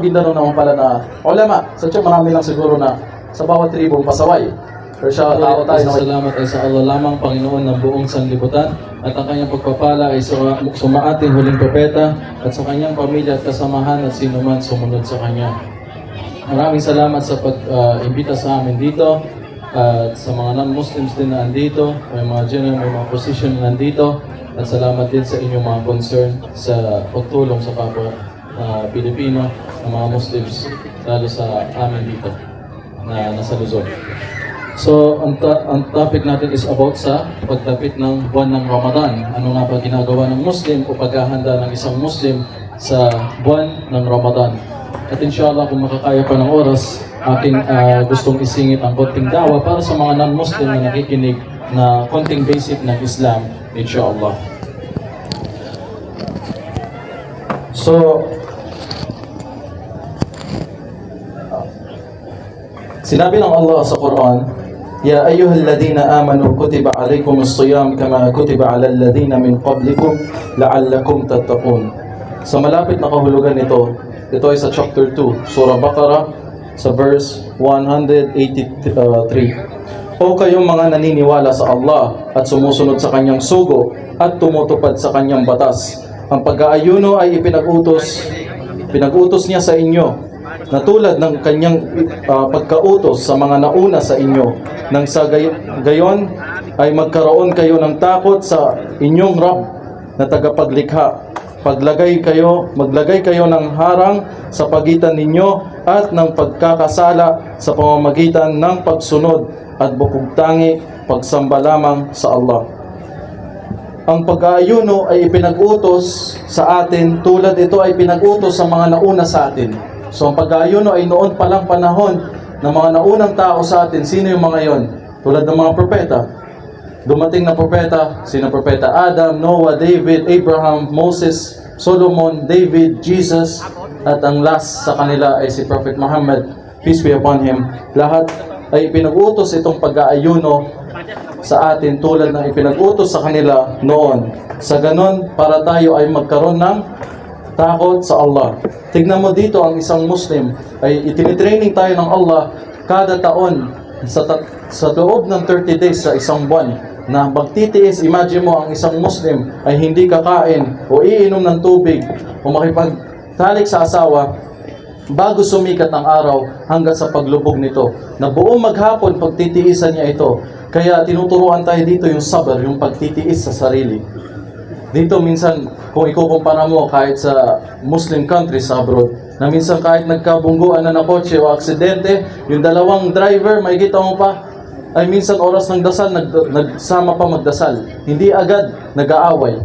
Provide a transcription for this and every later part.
Maguindanao naman pala na ulama. Sa so, marami lang siguro na sa bawat tribong pasaway. Pero siya, tao tayo may Salamat ay sa Allah lamang, Panginoon ng buong sanlibutan, at ang kanyang pagpapala ay sa sumaating huling propeta, at sa kanyang pamilya at kasamahan at sino man sumunod sa kanya. Maraming salamat sa pag-imbita sa amin dito, at sa mga non-Muslims din na andito, may mga general, may mga position na nandito, at salamat din sa inyong mga concern sa pagtulong sa kapwa ah, Pilipino, ng mga Muslims, lalo sa amin dito, na nasa Luzon. So, ang, ta- ang topic natin is about sa pagtapit ng buwan ng Ramadan. Ano nga ba ginagawa ng Muslim o paghahanda ng isang Muslim sa buwan ng Ramadan. At inshallah, kung makakaya pa ng oras, aking ah, gustong isingit ang konting dawa para sa mga non-Muslim na nakikinig na konting basic ng Islam, inshallah. So, sinabi ng Allah sa Quran, Ya ayyuhalladhina amanu kutiba alaykumus siyam kama kutiba alal ladhina min qablikum la'allakum tattaqun. Sa malapit na kahulugan nito, ito ay sa chapter 2, Surah Baqarah, sa verse 183. O kayong mga naniniwala sa Allah at sumusunod sa kanyang sugo at tumutupad sa kanyang batas. Ang pag-aayuno ay ipinag-utos, pinag-utos niya sa inyo na tulad ng kanyang ah, pagkautos sa mga nauna sa inyo nang sa gay- gayon ay magkaroon kayo ng takot sa inyong Rab na tagapaglikha. Paglagay kayo, maglagay kayo ng harang sa pagitan ninyo at ng pagkakasala sa pamamagitan ng pagsunod at bukog tangi pagsamba lamang sa Allah. Ang pag-aayuno ay ipinag-utos sa atin tulad ito ay pinag-utos sa mga nauna sa atin. So ang pag-aayuno ay noon palang panahon ng mga naunang tao sa atin. Sino yung mga yon? Tulad ng mga propeta. Dumating na propeta, sino propeta? Adam, Noah, David, Abraham, Moses, Solomon, David, Jesus, at ang last sa kanila ay si Prophet Muhammad, peace be upon him. Lahat ay pinag-utos itong pag-aayuno sa atin tulad ng ipinag-utos sa kanila noon. Sa ganon, para tayo ay magkaroon ng takot sa Allah. Tignan mo dito ang isang Muslim ay itinitraining tayo ng Allah kada taon sa, ta- sa loob ng 30 days sa isang buwan na magtitiis, imagine mo ang isang Muslim ay hindi kakain o iinom ng tubig o makipagtalik sa asawa bago sumikat ang araw hanggang sa paglubog nito. Na buong maghapon pagtitiisan niya ito. Kaya tinuturuan tayo dito yung sabar, yung pagtitiis sa sarili. Dito minsan, kung ikukumpara mo kahit sa Muslim countries abroad, na minsan kahit nagkabungguan na na kotse o aksidente, yung dalawang driver, may kita mo pa, ay minsan oras ng dasal, nag, nagsama pa magdasal. Hindi agad nag-aaway.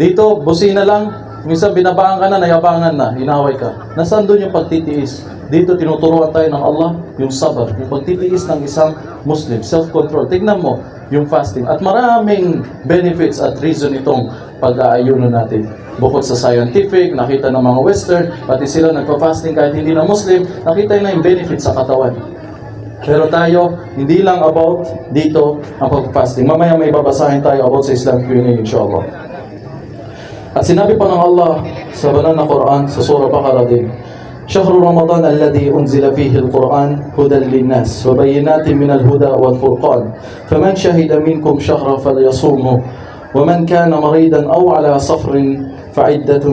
Dito, busina lang, minsan binabaan ka na, nayabangan na, inaway ka. Nasaan doon yung pagtitiis? Dito tinuturuan tayo ng Allah yung sabar, yung pagtitiis ng isang Muslim, self-control. Tignan mo yung fasting. At maraming benefits at reason itong pag-aayuno natin. Bukod sa scientific, nakita ng mga Western, pati sila nagpa-fasting kahit hindi na Muslim, nakita na yung benefits sa katawan. Pero tayo, hindi lang about dito ang pag-fasting. Mamaya may babasahin tayo about sa Islam Q&A inshallah. At sinabi pa ng Allah sa banal na Quran sa surah Baqarah din, شهر رمضان الذي أنزل فيه القرآن هدى للناس وبينات من الهدى والفرقان فمن شهد منكم شهر فليصومه ومن كان مريضا أو على صفر فعدة,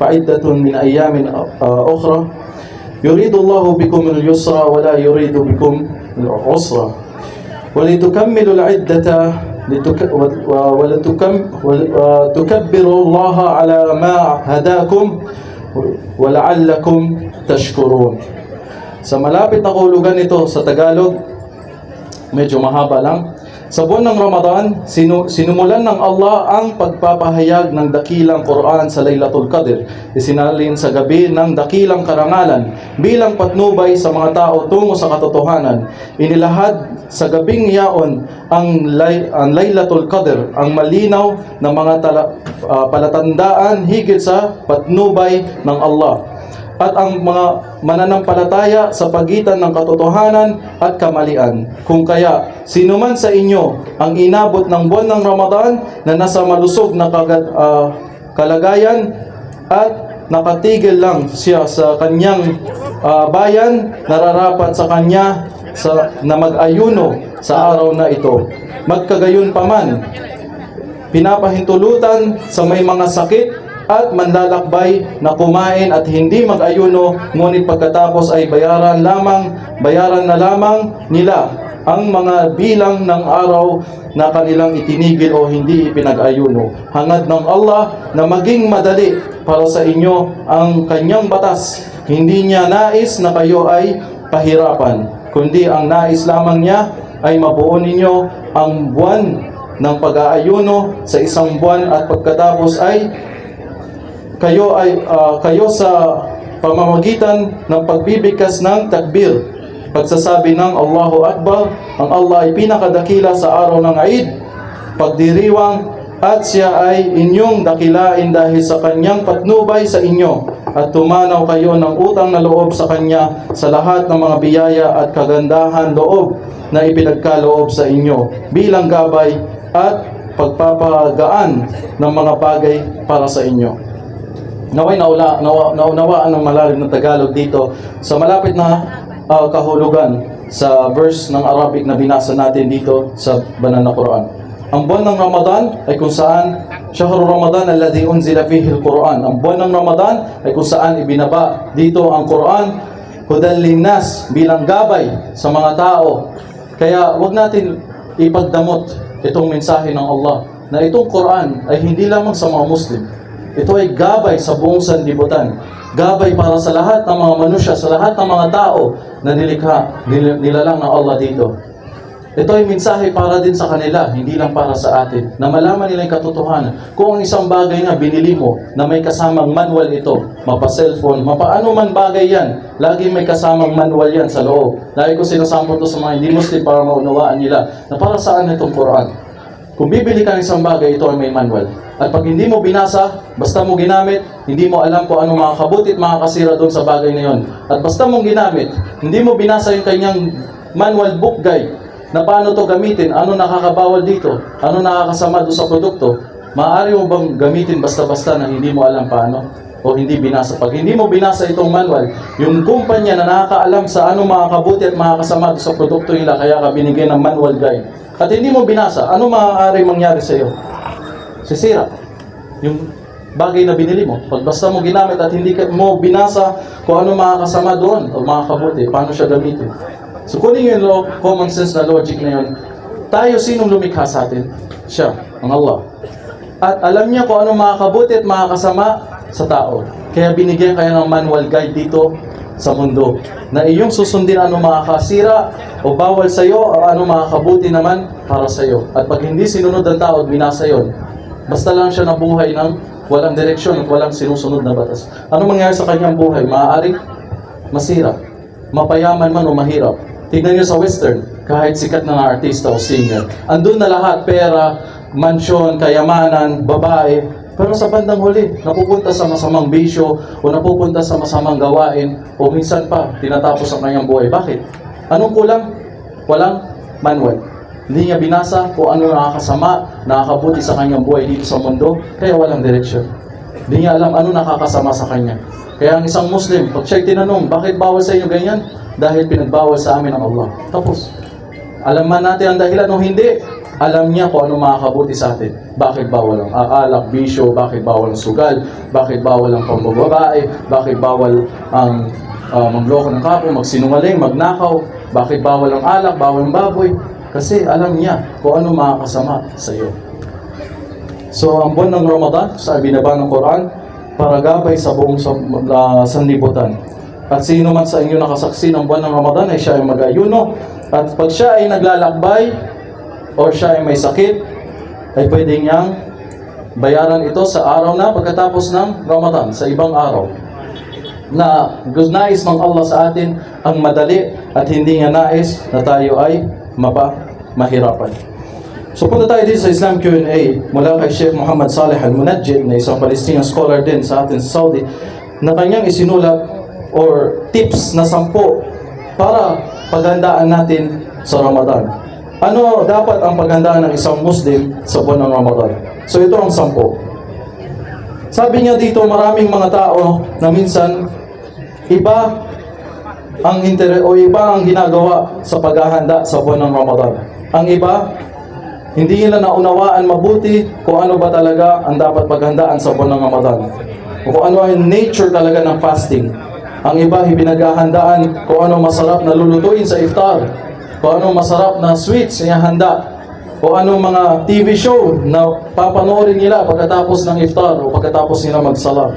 فعدة من أيام أخرى يريد الله بكم اليسر ولا يريد بكم العسر ولتكملوا العدة لتك... و- ولتكم... وتكبروا الله على ما هداكم ولعلكم تشكرون Sa malapit na kahulugan nito sa Tagalog, medyo mahaba lang. Sa buwan ng Ramadan, sinu- sinumulan ng Allah ang pagpapahayag ng dakilang Quran sa Laylatul Qadr. Isinalin sa gabi ng dakilang karangalan bilang patnubay sa mga tao tungo sa katotohanan. Inilahad sa gabing yaon ang, lay- ang Laylatul Qadr, ang malinaw na mga tala- ah, palatandaan higit sa patnubay ng Allah at ang mga mananampalataya sa pagitan ng katotohanan at kamalian. Kung kaya, sino man sa inyo ang inabot ng buwan ng Ramadan na nasa malusog na kagad, ah, kalagayan at nakatigil lang siya sa kanyang ah, bayan, nararapat sa kanya sa, na mag-ayuno sa araw na ito. Magkagayon pa man, pinapahintulutan sa may mga sakit at manlalakbay na kumain at hindi mag-ayuno ngunit pagkatapos ay bayaran lamang bayaran na lamang nila ang mga bilang ng araw na kanilang itinigil o hindi ipinag-ayuno. Hangad ng Allah na maging madali para sa inyo ang kanyang batas. Hindi niya nais na kayo ay pahirapan, kundi ang nais lamang niya ay mabuo ninyo ang buwan ng pag-aayuno sa isang buwan at pagkatapos ay kayo ay ah, kayo sa pamamagitan ng pagbibigkas ng takbir. Pagsasabi ng Allahu Akbar ang Allah ay pinakadakila sa araw ng Eid. Pagdiriwang at siya ay inyong dakilain dahil sa kanyang patnubay sa inyo. At tumanaw kayo ng utang na loob sa kanya sa lahat ng mga biyaya at kagandahan loob na ipinagkaloob sa inyo bilang gabay at pagpapagaan ng mga bagay para sa inyo. Naway naula, nawa, naunawaan ng malalim na Tagalog dito sa malapit na ah, kahulugan sa verse ng Arabic na binasa natin dito sa banal na Quran. Ang buwan ng Ramadan ay kung saan Shahrul Ramadan alladhi unzila fihi al-Quran. Ang buwan ng Ramadan ay kung saan ibinaba dito ang Quran hudal linnas bilang gabay sa mga tao. Kaya wag natin ipagdamot itong mensahe ng Allah na itong Quran ay hindi lamang sa mga Muslim. Ito ay gabay sa buong sanlibutan. Gabay para sa lahat ng mga manusia, sa lahat ng mga tao na nilikha, nil- nilalang ng Allah dito. Ito ay mensahe para din sa kanila, hindi lang para sa atin. Na malaman nila yung katotohanan. Kung ang isang bagay nga binili mo na may kasamang manual ito, mapa-cellphone, mapaano man bagay yan, lagi may kasamang manual yan sa loob. Lagi ko sinasample to sa mga hindi Muslim para maunawaan nila na para saan itong Quran. Kung bibili ka ng isang bagay, ito ay may manual. At pag hindi mo binasa, basta mo ginamit, hindi mo alam kung ano makakabuti at makakasira doon sa bagay na yon. At basta mong ginamit, hindi mo binasa yung kanyang manual book guide na paano to gamitin, ano nakakabawal dito, ano nakakasama doon sa produkto, maaari mo bang gamitin basta-basta na hindi mo alam paano? o hindi binasa. Pag hindi mo binasa itong manual, yung kumpanya na nakakaalam sa ano makakabuti at makakasama doon sa produkto nila, kaya ka binigyan ng manual guide. At hindi mo binasa, ano maaari mangyari sa iyo? Sisira. Yung bagay na binili mo. Pag basta mo ginamit at hindi mo binasa kung ano makakasama doon o makakabuti, paano siya gamitin. So kunin yung law, common sense na logic na yun. Tayo, sinong lumikha sa atin? Siya, ang Allah. At alam niya kung ano makakabuti at makakasama sa tao. Kaya binigyan kayo ng manual guide dito sa mundo na iyong susundin ano makakasira o bawal sa iyo o ano makakabuti naman para sa iyo. At pag hindi sinunod ng tao binasa yon, basta lang siya nabuhay ng walang direksyon at walang sinusunod na batas. Ano mangyayari sa kanyang buhay? Maaaring masira, mapayaman man o mahirap. Tignan niyo sa western, kahit sikat na artista o singer, andun na lahat, pera, mansyon, kayamanan, babae, pero sa bandang huli, napupunta sa masamang bisyo o napupunta sa masamang gawain o minsan pa, tinatapos ang kanyang buhay. Bakit? Anong kulang? Walang manual. Hindi niya binasa kung ano nakakasama, nakakabuti sa kanyang buhay dito sa mundo, kaya walang direksyon. Hindi niya alam ano nakakasama sa kanya. Kaya ang isang Muslim, pag siya'y tinanong, bakit bawal sa inyo ganyan? Dahil pinagbawal sa amin ng Allah. Tapos, alam man natin ang dahilan o hindi, alam niya kung ano makakabuti sa atin. Bakit bawal ang aalak, bisyo, bakit bawal ang sugal, bakit bawal ang pambababae, bakit bawal ang uh, magloko ng kapo, magsinungaling, magnakaw, bakit bawal ang alak, bawal ang baboy. Kasi alam niya kung ano makakasama sa iyo. So, ang buwan ng Ramadan, sa binaba ng Quran, para gabay sa buong ah, sanlibutan. At sino man sa inyo nakasaksi ng buwan ng Ramadan ay siya ay mag-ayuno. At pag siya ay naglalakbay, or siya ay may sakit, ay pwede niyang bayaran ito sa araw na pagkatapos ng Ramadan, sa ibang araw. Na nais ng Allah sa atin ang madali at hindi niya nais na tayo ay mapa mahirapan. So punta tayo dito sa Islam Q&A mula kay Sheikh Muhammad Saleh Al-Munajjid na isang Palestinian scholar din sa atin sa Saudi na kanyang isinulat or tips na sampo para paghandaan natin sa Ramadan. Ano dapat ang paghandaan ng isang Muslim sa buwan ng Ramadan? So ito ang sampo. Sabi niya dito, maraming mga tao na minsan iba ang inter o iba ang ginagawa sa paghahanda sa buwan ng Ramadan. Ang iba, hindi nila naunawaan mabuti kung ano ba talaga ang dapat paghandaan sa buwan ng Ramadan. O kung ano ang nature talaga ng fasting. Ang iba, pinaghahandaan kung ano masarap na lulutuin sa iftar. Kung ano masarap na sweets na handa. Kung ano mga TV show na papanoorin nila pagkatapos ng iftar o pagkatapos nila magsala.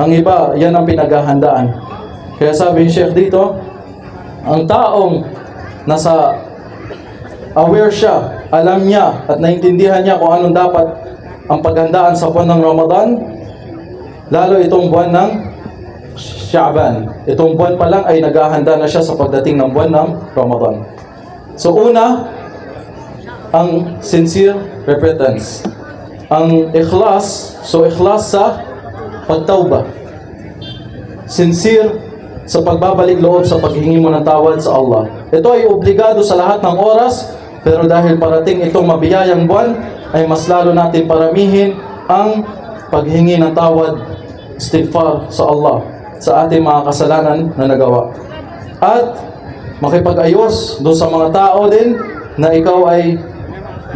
Ang iba, yan ang pinaghahandaan. Kaya sabi ni Sheikh dito, ang taong nasa aware siya, alam niya at naintindihan niya kung anong dapat ang paghandaan sa buwan ng Ramadan, lalo itong buwan ng Sha'ban. Itong buwan pa lang ay naghahanda na siya sa pagdating ng buwan ng Ramadan. So una, ang sincere repentance. Ang ikhlas, so ikhlas sa pagtawba. Sincere sa pagbabalik loob sa paghingi mo ng tawad sa Allah. Ito ay obligado sa lahat ng oras, pero dahil parating itong mabiyayang buwan, ay mas lalo natin paramihin ang paghingi ng tawad, istighfar sa Allah, sa ating mga kasalanan na nagawa. At makipag-ayos doon sa mga tao din na ikaw ay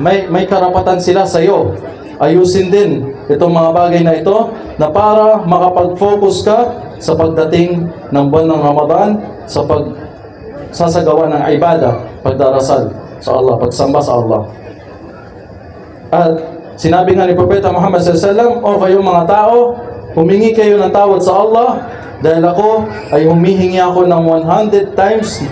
may, may karapatan sila sa iyo. Ayusin din itong mga bagay na ito na para makapag-focus ka sa pagdating ng buwan ng Ramadan sa pag sasagawa ng ibada, pagdarasal sa Allah, pagsamba sa Allah. At sinabi nga ni Propeta Muhammad SAW, O kayong mga tao, humingi kayo ng tawad sa Allah dahil ako ay humihingi ako ng 100 times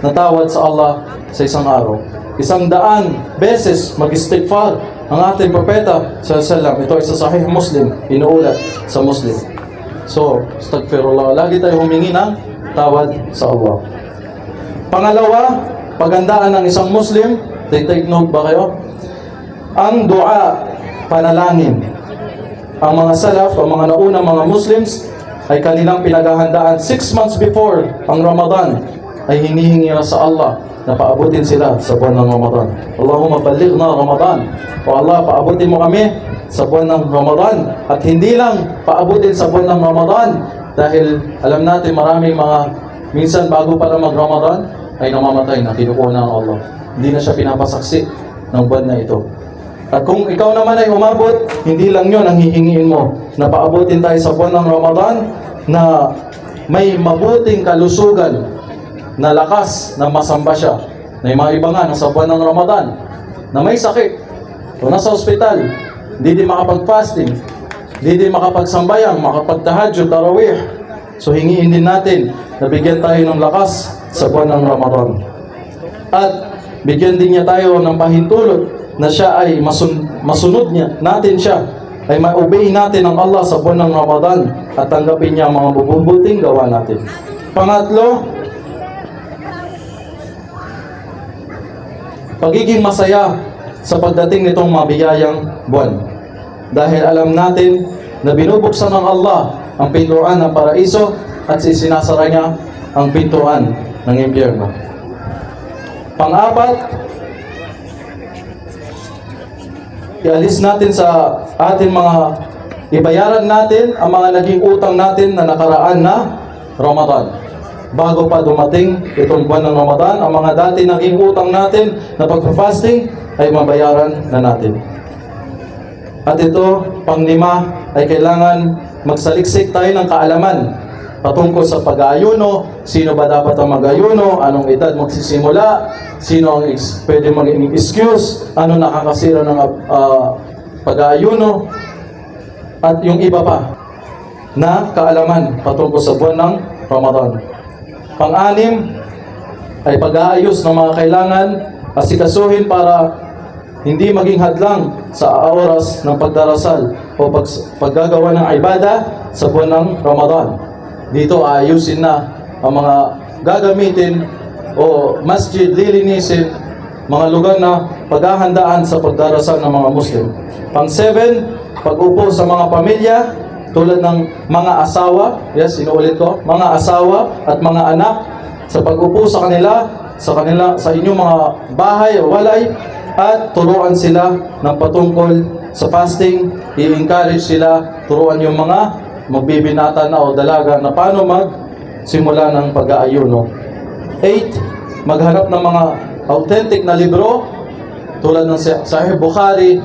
na tawad sa Allah sa isang araw. Isang daan beses mag-istighfar ang ating propeta sallallahu Ito ay sa Sahih Muslim, inuulat sa Muslim. So, astaghfirullah. Lagi tayo humingi ng tawad sa Allah. Pangalawa, pagandaan ng isang Muslim, take note ba kayo? Ang dua, panalangin. Ang mga salaf, ang mga naunang mga Muslims, ay kanilang pinaghahandaan six months before ang Ramadan, ay hinihingi na sa Allah na paabutin sila sa buwan ng Ramadan. Allahumma balighna Ramadan. O Allah, paabutin mo kami sa buwan ng Ramadan. At hindi lang paabutin sa buwan ng Ramadan, dahil alam natin maraming mga, minsan bago para mag-Ramadan, ay namamatay na kinukuha ng Allah. Hindi na siya pinapasaksi ng buwan na ito. At kung ikaw naman ay umabot, hindi lang yon ang hihingiin mo na paabutin tayo sa buwan ng Ramadan na may mabuting kalusugan na lakas na masamba siya. Na yung mga iba nga nasa buwan ng Ramadan na may sakit o nasa ospital, hindi din makapag-fasting, hindi din makapagsambayang, makapagtahajud, tarawih. So hingiin din natin na bigyan tayo ng lakas sa buwan ng Ramadan. At bigyan din niya tayo ng pahintulot na siya ay masun masunod niya, natin siya, ay ma-obey natin ang Allah sa buwan ng Ramadan at tanggapin niya ang mga bububuting gawa natin. Pangatlo, pagiging masaya sa pagdating nitong mabiyayang buwan. Dahil alam natin na binubuksan ng Allah ang pintuan ng paraiso at sisinasara niya ang pintuan ng impyerno. Pang-apat, ialis natin sa ating mga ibayaran natin ang mga naging utang natin na nakaraan na Ramadan. Bago pa dumating itong buwan ng Ramadan, ang mga dati naging utang natin na pagpa-fasting ay mabayaran na natin. At ito, panglima, ay kailangan magsaliksik tayo ng kaalaman patungkol sa pag-aayuno, sino ba dapat ang mag-ayuno, anong edad magsisimula, sino ang pwede maging excuse, ano nakakasira ng ah, pag-aayuno, at yung iba pa na kaalaman patungkol sa buwan ng Ramadan. Pang-anim ay pag-aayos ng mga kailangan asikasuhin para hindi maging hadlang sa oras ng pagdarasal o pag, paggagawa ng ibada sa buwan ng Ramadan. Dito ayusin na ang mga gagamitin o masjid lilinisin mga lugar na paghahandaan sa pagdarasal ng mga Muslim. Pang-seven, pag-upo sa mga pamilya tulad ng mga asawa, yes, inuulit ko, mga asawa at mga anak sa pag-upo sa kanila, sa kanila sa inyong mga bahay o walay at turuan sila ng patungkol sa fasting, i-encourage sila, turuan yung mga magbibinata na o dalaga na paano magsimula ng pag-aayuno. 8. Maghanap ng mga authentic na libro tulad ng Sa- Sahih Bukhari,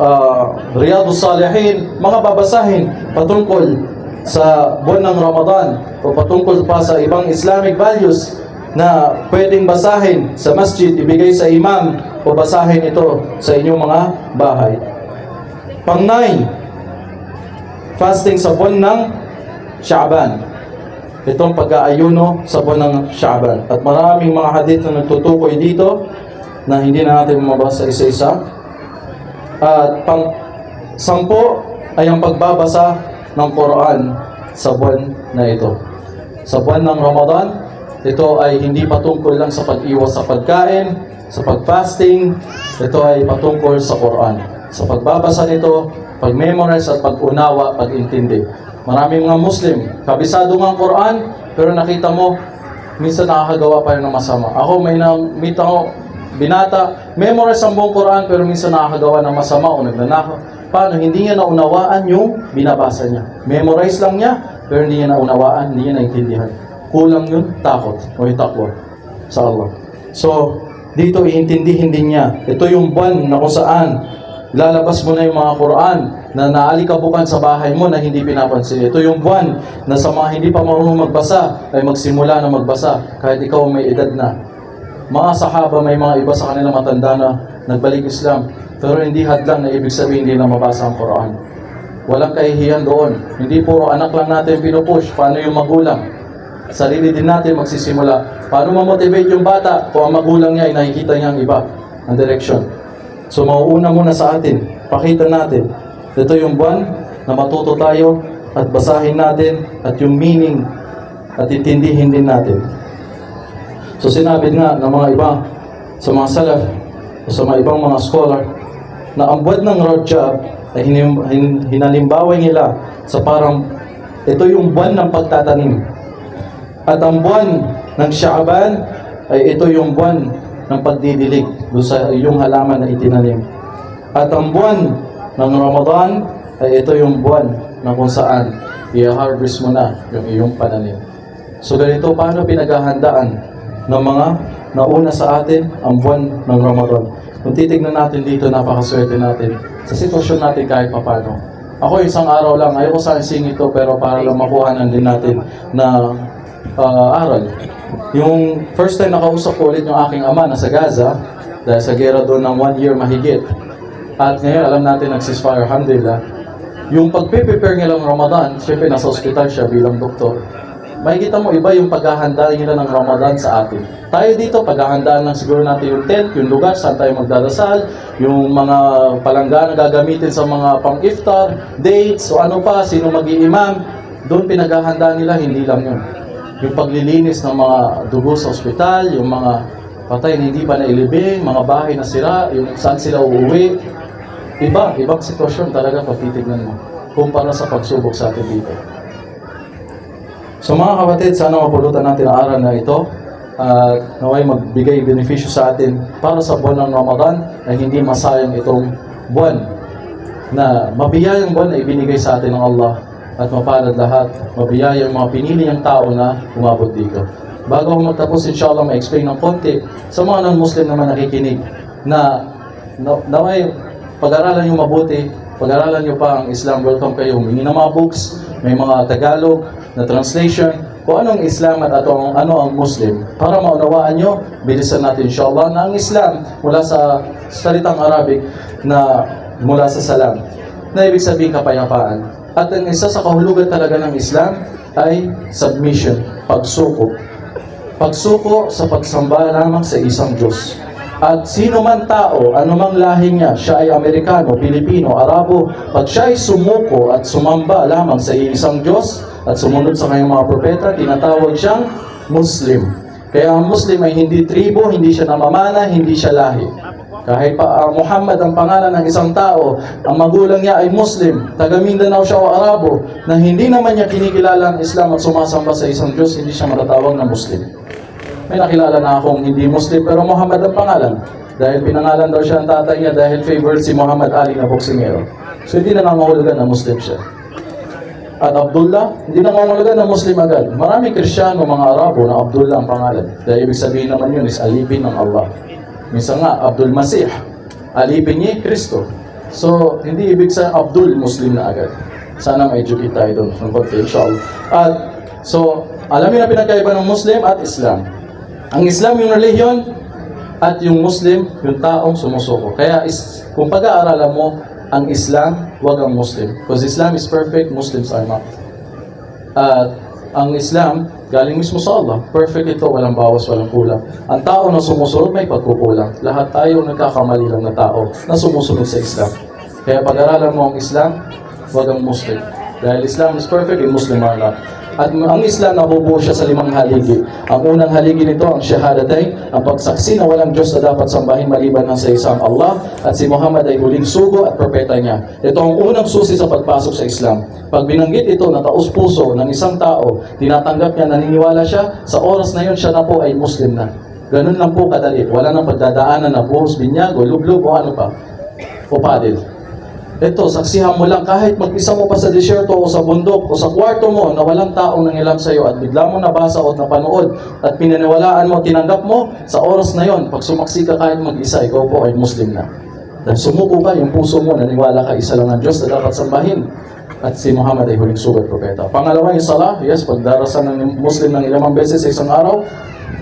uh, Riyadus Salihin, mga babasahin patungkol sa buwan ng Ramadan o patungkol pa sa ibang Islamic values na pwedeng basahin sa masjid, ibigay sa imam o basahin ito sa inyong mga bahay. Pang 9, fasting sa buwan ng Shaaban. Itong pag-aayuno sa buwan ng Shaaban. At maraming mga hadith na nagtutukoy dito na hindi na natin mabasa isa-isa. At pang sampo ay ang pagbabasa ng Quran sa buwan na ito. Sa buwan ng Ramadan, ito ay hindi patungkol lang sa pag-iwas sa pagkain, sa pag-fasting, ito ay patungkol sa Quran. Sa pagbabasa nito, pag-memorize at pag-unawa, pag-intindi. Maraming mga Muslim, kabisado ang Quran, pero nakita mo, minsan nakakagawa pa rin ng masama. Ako may na-meet ako, binata, memorize ang buong Quran, pero minsan nakakagawa ng masama o nagnanakaw. Paano? Hindi niya naunawaan yung binabasa niya. Memorize lang niya, pero hindi niya naunawaan, hindi niya naintindihan. Kulang yun, takot o takwa sa Allah. So, dito iintindihin din niya. Ito yung buwan na kung saan lalabas mo na yung mga Quran na naalikabukan sa bahay mo na hindi pinapansin. Ito yung buwan na sa mga hindi pa marunong magbasa ay magsimula na magbasa kahit ikaw may edad na. Mga sahaba may mga iba sa kanila matanda na nagbalik Islam pero hindi hadlang na ibig sabihin hindi na mabasa ang Quran. Walang kahihiyan doon. Hindi puro anak lang natin pinupush. Paano yung magulang? Sarili din natin magsisimula. Paano ma-motivate yung bata kung ang magulang niya ay nakikita niya ang iba, ang direction. So mauuna muna sa atin, pakita natin. Ito yung buwan na matuto tayo at basahin natin at yung meaning at intindihin din natin. So sinabi nga ng mga iba sa mga salaf o sa mga ibang mga scholar na ang buwan ng Rajab ay hin- nila sa parang ito yung buwan ng pagtatanim. At ang buwan ng Shaaban ay ito yung buwan ng pagdidilig sa iyong halaman na itinanim. At ang buwan ng Ramadan ay ito yung buwan na kung saan i-harvest mo na yung iyong pananim. So ganito, paano pinaghahandaan ng mga nauna sa atin ang buwan ng Ramadan? Kung titignan natin dito, napakaswerte natin sa sitwasyon natin kahit papano. Ako isang araw lang, ayoko sa sing ito pero para lang makuhanan din natin na ah, aral. Yung first time nakausap ko ulit yung aking ama na sa Gaza, dahil sa gera doon ng one year mahigit. At ngayon, alam natin, nag-ceasefire, alhamdulillah. Yung pagpe-prepare nila ng Ramadan, syempre nasa ospital siya bilang doktor. Makikita mo, iba yung paghahanda nila ng Ramadan sa atin. Tayo dito, paghahandaan lang siguro natin yung tent, yung lugar, saan tayo magdadasal, yung mga palangga na gagamitin sa mga pang-iftar, dates, o ano pa, sino mag-iimam. Doon pinaghahandaan nila, hindi lang yun yung paglilinis ng mga dugo sa ospital, yung mga patay na hindi pa nailibing, mga bahay na sira, yung saan sila uuwi. Iba, ibang sitwasyon talaga pag titignan mo kumpara sa pagsubok sa atin dito. So mga kapatid, sana mapulutan natin ang aral na ito at naway magbigay benepisyo sa atin para sa buwan ng Ramadan na hindi masayang itong buwan na mabiyayang buwan na ibinigay sa atin ng Allah at mapalad lahat, mabiyayang mga pinili niyang tao na umabot dito. Bago ako magtapos, inshallah, ma-explain ng konti sa mga non-Muslim naman nakikinig na na, naway pag-aralan niyo mabuti, pag-aralan niyo pa ang Islam, welcome kayo. Humingi ng mga books, may mga Tagalog na translation, kung anong Islam at atong, ano ang Muslim. Para maunawaan nyo, bilisan natin inshallah na ang Islam mula sa salitang Arabic na mula sa salam na ibig sabihin kapayapaan. At ang isa sa kahulugan talaga ng Islam ay submission, pagsuko. Pagsuko sa pagsamba lamang sa isang Diyos. At sino man tao, anumang lahi niya, siya ay Amerikano, Pilipino, Arabo, pag siya ay sumuko at sumamba lamang sa isang Diyos at sumunod sa kanyang mga propeta, tinatawag siyang Muslim. Kaya ang Muslim ay hindi tribo, hindi siya namamana, hindi siya lahi. Kahit pa ah, Muhammad ang pangalan ng isang tao, ang magulang niya ay Muslim, taga Mindanao siya o Arabo, na hindi naman niya kinikilala ang Islam at sumasamba sa isang Diyos, hindi siya matatawag na Muslim. May nakilala na akong hindi Muslim pero Muhammad ang pangalan. Dahil pinangalan daw siya ng tatay niya dahil favorite si Muhammad Ali na boksingero. So hindi nangangahulugan na Muslim siya. At Abdullah, hindi nangangahulugan na Muslim agad. Maraming Kristiyano, mga Arabo na Abdullah ang pangalan. Dahil ibig sabihin naman yun is alipin ng Allah. Minsan nga, Abdul Masih, alipin niya Kristo. So, hindi ibig sa Abdul Muslim na agad. Sana ma-educate tayo doon ng konti, inshallah. At, so, alam niyo na pinagkaiba ng Muslim at Islam. Ang Islam yung religion, at yung Muslim, yung taong sumusuko. Kaya is, kung pag-aaralan mo ang Islam, wag ang Muslim. Because Islam is perfect, Muslims are not. At ang Islam, galing mismo sa Allah. Perfect ito, walang bawas, walang kulang. Ang tao na sumusunod may pagkukulang. Lahat tayo nagkakamali lang na tao na sumusunod sa Islam. Kaya pag-aralan mo ang Islam, wag ang Muslim. Dahil Islam is perfect and Muslim are not. At ang Islam nabubuo siya sa limang haligi. Ang unang haligi nito ang shahadatain, ang pagsaksi na walang Diyos na dapat sambahin maliban ng sa isang Allah at si Muhammad ay huling sugo at propeta niya. Ito ang unang susi sa pagpasok sa Islam. Pag binanggit ito na taos puso ng isang tao, tinatanggap niya, naniniwala siya, sa oras na yun siya na po ay Muslim na. Ganun lang po kadali. Wala nang pagdadaanan na buhos, binyag, o lublub o ano pa. O padel. Ito, saksihan mo lang kahit mag-isa mo pa sa desierto o sa bundok o sa kwarto mo na walang taong nangilam sa iyo at bigla mo nabasa o napanood at pinaniwalaan mo, tinanggap mo, sa oras na yon, pag sumaksi ka kahit mag-isa, ikaw po ay Muslim na. Dahil sumuko ka, yung puso mo, naniwala ka, isa lang ang Diyos na dapat sambahin. At si Muhammad ay huling sugat propeta. Pangalawa, yung salah, yes, pagdarasan ng Muslim ng ilamang beses sa isang araw,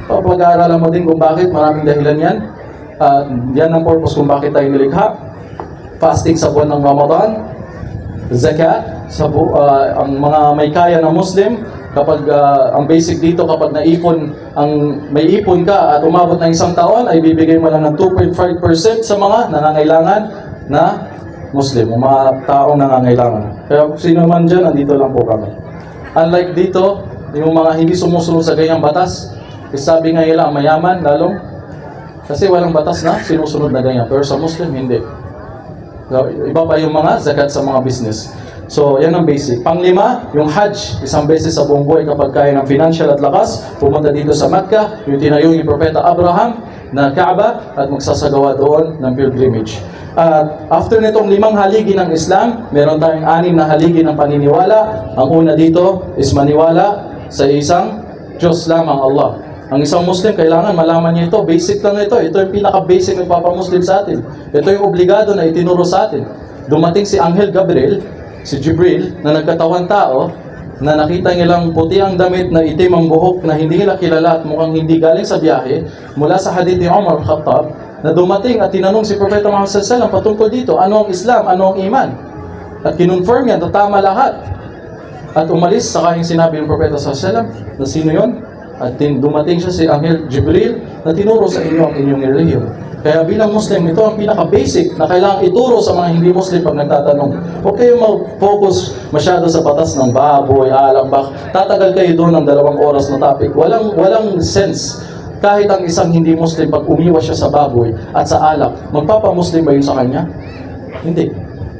pag-aaralan mo din kung bakit, maraming dahilan yan. Ah, yan ang purpose kung bakit tayo nilikha fasting sa buwan ng Ramadan, zakat, sa ah, ang mga may kaya na Muslim, kapag ah, ang basic dito kapag naipon ang may ipon ka at umabot ng isang taon ay bibigay mo lang ng 2.5% sa mga nangangailangan na Muslim, o mga taong nangangailangan. Kaya sino man dyan, nandito lang po kami. Unlike dito, yung mga hindi sumusunod sa ganyang batas, sabi nga nila, mayaman, lalong, kasi walang batas na sinusunod na ganyan. Pero sa Muslim, hindi. So, iba pa yung mga zakat sa mga business. So, yan ang basic. Panglima, yung Hajj. Isang beses sa buong buhay kapag kaya ng financial at lakas, pumunta dito sa Mecca, yung tinayo ni Propeta Abraham na Kaaba at magsasagawa doon ng pilgrimage. At after nitong limang haligi ng Islam, meron tayong anim na haligi ng paniniwala. Ang una dito is maniwala sa isang Diyos lamang Allah. Ang isang Muslim, kailangan malaman niya ito. Basic lang ito. Ito yung pinaka-basic ng Papa-Muslim sa atin. Ito yung obligado na itinuro sa atin. Dumating si Angel Gabriel, si Jibril, na nagkatawan tao, na nakita nilang puti ang damit na itim ang buhok na hindi nila kilala at mukhang hindi galing sa biyahe, mula sa hadith ni Umar Khattab, na dumating at tinanong si Propeta Muhammad SAW patungkol dito, ano ang Islam, ano ang iman? At kinonfirm yan na tama lahat. At umalis, saka yung sinabi ng Propeta SAW, na sino yon? At tin- dumating siya si Angel Jibril na tinuro sa inyo ang inyong relihiyon. Kaya bilang Muslim, ito ang pinaka-basic na kailangang ituro sa mga hindi Muslim pag nagtatanong. Huwag kayo mag-focus masyado sa batas ng baboy, alambak. Tatagal kayo doon ng dalawang oras na topic. Walang, walang sense. Kahit ang isang hindi Muslim, pag umiwas siya sa baboy at sa alak, magpapa-Muslim ba yun sa kanya? Hindi.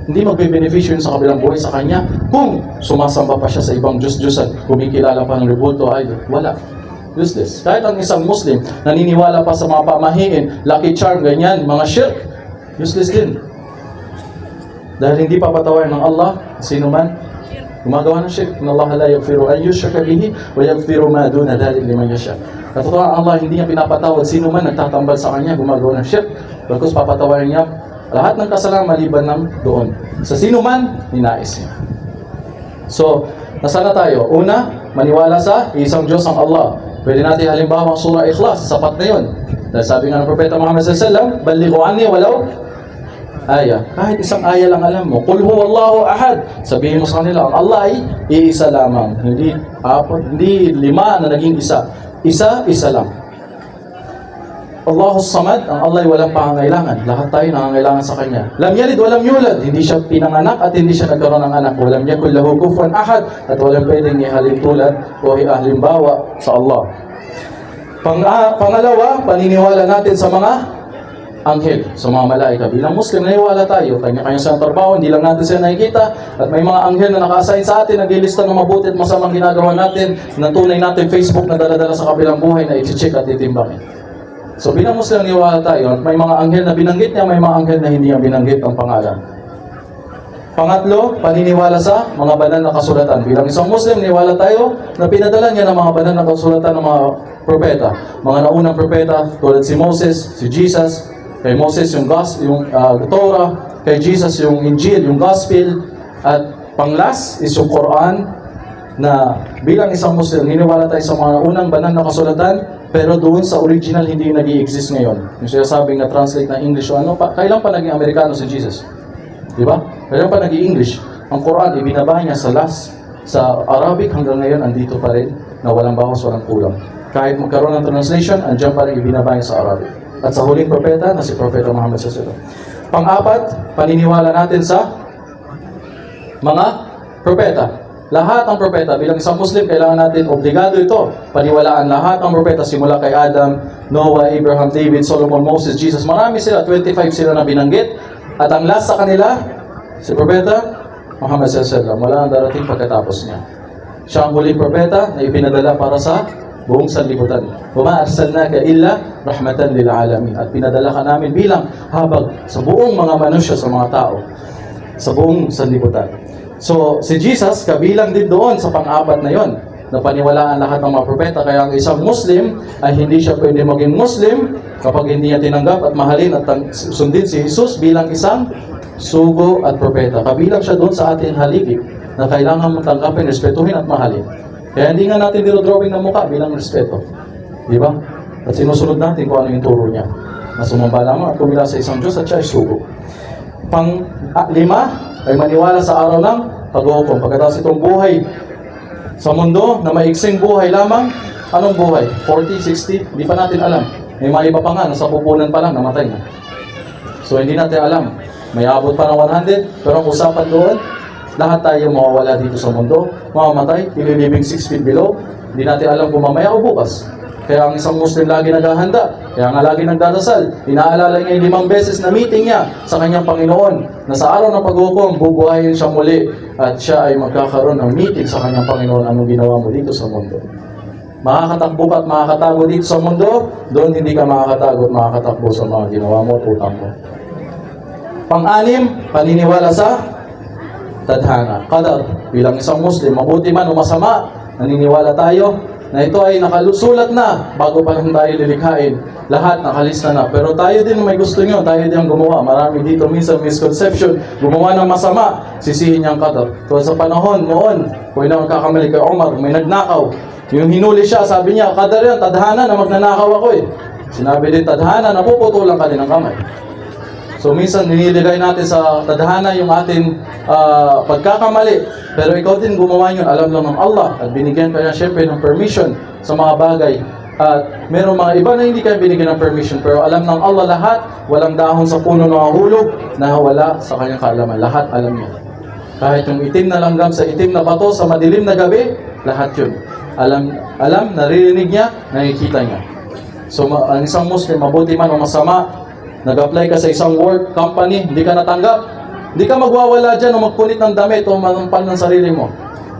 Hindi magbe-beneficyo yun sa kabilang buhay sa kanya kung sumasamba pa siya sa ibang Diyos-Diyosan, kumikilala pa ng rebulto, idol. Wala. Useless. Kahit ang isang Muslim, naniniwala pa sa mga pamahiin, lucky charm, ganyan, mga shirk, useless din. Dahil hindi papatawarin ng Allah, sino man, gumagawa ng shirk. Inna Allah la yaghfiru an yushraka bihi wa yaghfiru ma duna dhalik liman yasha. Katotohanan Allah hindi niya pinapatawad sino man nagtatambal sa kanya gumagawa ng shirk. Bagkus papatawarin niya lahat ng kasalanan maliban ng doon. Sa sino man, ninais niya. So, nasana tayo? Una, maniwala sa isang Diyos ang Allah. Pwede natin halimbawa ang surah Ikhlas, sapat na yun. Dahil sabi nga ng Propeta Muhammad SAW, Balighu anni walau aya. Kahit isang aya lang alam mo. Qul huwallahu ahad. Sabihin mo sa kanila, ang Allah ay iisa lamang. Hindi apat, hindi lima na naging isa. Isa, isa lang. Allahu Samad, ang Allah ay walang pangangailangan. Lahat tayo nangangailangan sa Kanya. Lam yalid, walam yulad. Hindi siya pinanganak at hindi siya nagkaroon ng anak. Walam yakul lahu kufuwan ahad. At walang pwedeng ihalin tulad o ihalimbawa sa Allah. Pang, ah, pangalawa, paniniwala natin sa mga anghel, sa mga malaika. Bilang Muslim, naniwala tayo. Kanya-kanya sa trabaho, hindi lang natin sila nakikita. At may mga anghel na naka-assign sa atin, naglilista ng mabuti at masamang ginagawa natin, na tunay natin Facebook na daladala sa kabilang buhay na i-check at itimbangin. So bilang Muslim niwala tayo, at may mga anghel na binanggit niya, may mga anghel na hindi niya binanggit ang pangalan. Pangatlo, paniniwala sa mga banal na kasulatan. Bilang isang Muslim, niwala tayo na pinadala niya ng mga banal na kasulatan ng mga propeta. Mga naunang propeta tulad si Moses, si Jesus, kay Moses yung, gos, yung ah, Torah, kay Jesus yung Injil, yung Gospel, at panglas is yung Quran, na bilang isang Muslim, niniwala tayo sa mga unang banal na kasulatan, pero doon sa original hindi nag exist ngayon. Yung sinasabing na translate na English o ano, pa, kailan pa naging Amerikano si Jesus? Di ba? Kailan pa naging English? Ang Quran, ibinaba niya sa last, sa Arabic hanggang ngayon, andito pa rin, na walang bawas, walang kulang. Kahit magkaroon ng translation, andyan pa rin ibinaba sa Arabic. At sa huling propeta, na si Propeta Muhammad SAW. Pang-apat, paniniwala natin sa mga propeta. Lahat ng propeta, bilang isang Muslim, kailangan natin, obligado ito, paniwalaan lahat ng propeta, simula kay Adam, Noah, Abraham, David, Solomon, Moses, Jesus. Marami sila, 25 sila na binanggit. At ang last sa kanila, si propeta, Muhammad SAW. Wala nang darating pagkatapos niya. Siya ang huling propeta na ipinadala para sa buong sanlibutan. Wama arsalnaka illa rahmatan lil alamin. At pinadala ka namin bilang habag sa buong mga manusia, sa mga tao, sa buong sanlibutan. So, si Jesus, kabilang din doon sa pang-apat na yon na paniwalaan lahat ng mga propeta. Kaya ang isang Muslim ay hindi siya pwede maging Muslim kapag hindi niya tinanggap at mahalin at sundin si Jesus bilang isang sugo at propeta. Kabilang siya doon sa ating haligi na kailangan mong tanggapin, respetuhin at mahalin. Kaya hindi nga natin dinodrawing ng mukha bilang respeto. Di ba? At sinusunod natin kung ano yung turo niya. Na sumamba lamang at kumila sa isang Diyos at siya ay sugo. Pang ah, lima ay maniwala sa araw ng pag-uukom. Pagkatapos itong buhay sa mundo na maiksing buhay lamang, anong buhay? 40, 60? Hindi pa natin alam. May mga iba pa nga, nasa pupunan pa lang, namatay na. So hindi natin alam. May abot pa ng 100, pero ang usapan doon, lahat tayo mawawala dito sa mundo, mamamatay, ililibing 6 feet below, hindi natin alam kung mamaya o bukas. Kaya ang isang Muslim lagi naghahanda, kaya nga lagi nagdadasal, inaalala niya yung limang beses na meeting niya sa kanyang Panginoon, na sa araw ng paghukom, bubuhayin siya muli, at siya ay magkakaroon ng meeting sa kanyang Panginoon, anong ginawa mo dito sa mundo. Makakatakbo ka at makakatago dito sa mundo, doon hindi ka makakatago at makakatakbo sa mga ginawa mo at utang mo. Pang-anim, paniniwala sa tadhana. Qadar, bilang isang Muslim, mabuti man o masama, naniniwala tayo na ito ay nakalusulat na bago pa lang tayo lilikhain. Lahat nakalista na. Pero tayo din may gusto nyo, tayo din ang gumawa. Marami dito minsan misconception, gumawa ng masama, sisihin niya ang qadar. Tulad sa panahon noon, kung ina magkakamali kay Omar, may nagnakaw. Yung hinuli siya, sabi niya, qadar yan, tadhana na magnanakaw ako eh. Sinabi din, tadhana, napuputulan ka din ng kamay. So minsan niniligay natin sa tadhana yung ating ah, pagkakamali. Pero ikaw din gumawa yun, alam lang ng Allah. At binigyan ka niya syempre ng permission sa mga bagay. At merong mga iba na hindi kayo binigyan ng permission. Pero alam ng Allah lahat, walang dahon sa puno na hulog na wala sa kanyang kaalaman. Lahat alam niya. Kahit yung itim na langgam sa itim na bato sa madilim na gabi, lahat yun. Alam, alam, naririnig niya, nakikita niya. So ang isang Muslim, mabuti man o masama, nag-apply ka sa isang work company, hindi ka natanggap, hindi ka magwawala dyan o magpunit ng damit o manumpal ng sarili mo.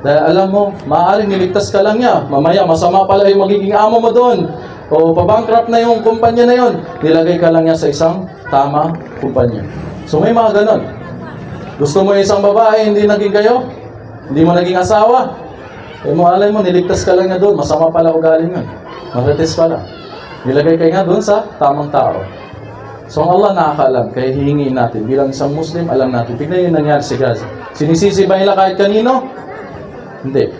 Dahil alam mo, maaaring niligtas ka lang niya. Mamaya, masama pala yung magiging amo mo doon. O pabankrupt na yung kumpanya na yon. Nilagay ka lang niya sa isang tama kumpanya. So may mga ganon. Gusto mo yung isang babae, hindi naging kayo? Hindi mo naging asawa? Eh mo, alay mo, niligtas ka lang niya doon. Masama pala ugali yun. Marites pala. Nilagay kayo nga doon sa tamang tao. So ang Allah nakakaalam, kaya hihingin natin. Bilang isang Muslim, alam natin. Tignan yung nangyari si Gaza. Sinisisi ba nila kahit kanino? Hindi.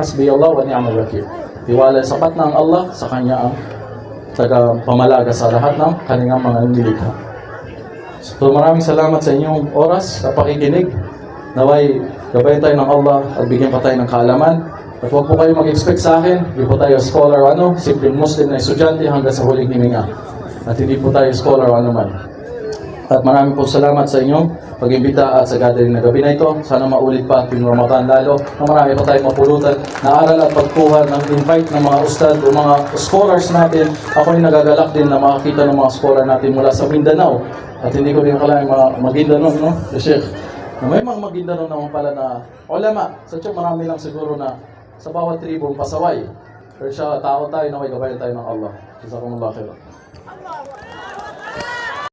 Hasbi Allah wa ni'mal wakil. Tiwala sapat na ang Allah sa kanya ang taga pamalaga sa lahat ng kanilang mga nilikha. So maraming salamat sa inyong oras sa pakikinig. Naway, gabayan tayo ng Allah at bigyan pa tayo ng kaalaman. At huwag po kayo mag-expect sa akin, hindi po tayo scholar o ano, simpleng Muslim na estudyante hanggang sa huling hininga. At hindi po tayo scholar o ano man. At maraming po salamat sa inyong pag-imbita at sa gathering na gabi na ito. Sana maulit pa tuwing Ramadan lalo na marami pa tayong mapulutan na aral at pagkuha ng invite ng mga ustad o mga scholars natin. Ako ay nagagalak din na makakita ng mga scholar natin mula sa Mindanao. At hindi ko rin kalahin mga Maguindanao, no? Sheikh. May mga Maguindanao naman pala na ulama. Sa tiyan marami lang siguro na sa bawat tribong pasaway. Pero siya, tao tayo na may gabayan tayo ng Allah. Jazakumullah khairan. わかった!